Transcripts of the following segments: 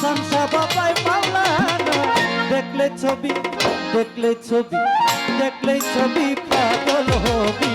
শামসা বাবাই মাওলানা দেখলে ছবি দেখলে ছবি দেখলে ছবি পাগল হবি।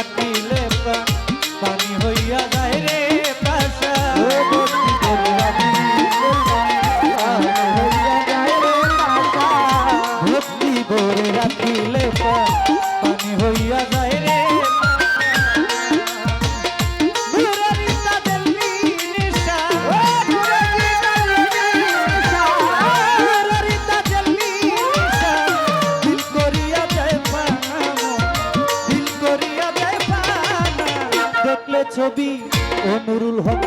কাটিলে প্রাণ পানি হইয়া যায় রে। নুরুল হক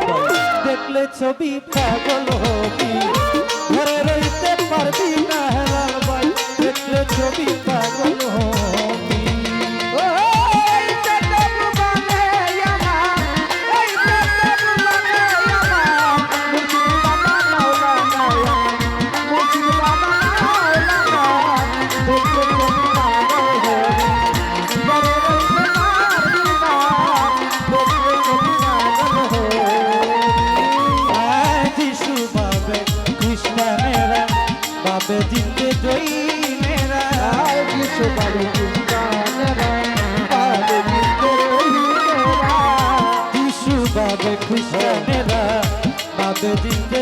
দেখলে ছবি পাগল হবি। ঘরে রইতে পারবি না হেলাল ভাই দেখলে ছবি পাগল হবি। जीते जोई मेरा जिसो बालू जिंदा मेरा बालू जीते जोई मेरा जिसो बाबे खुश मेरा बाबे जीते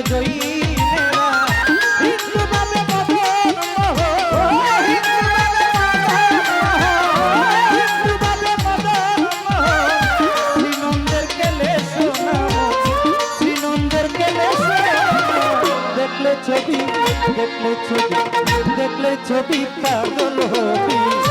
দেখলে ছবি দেখলে ছবি পাগল হবি।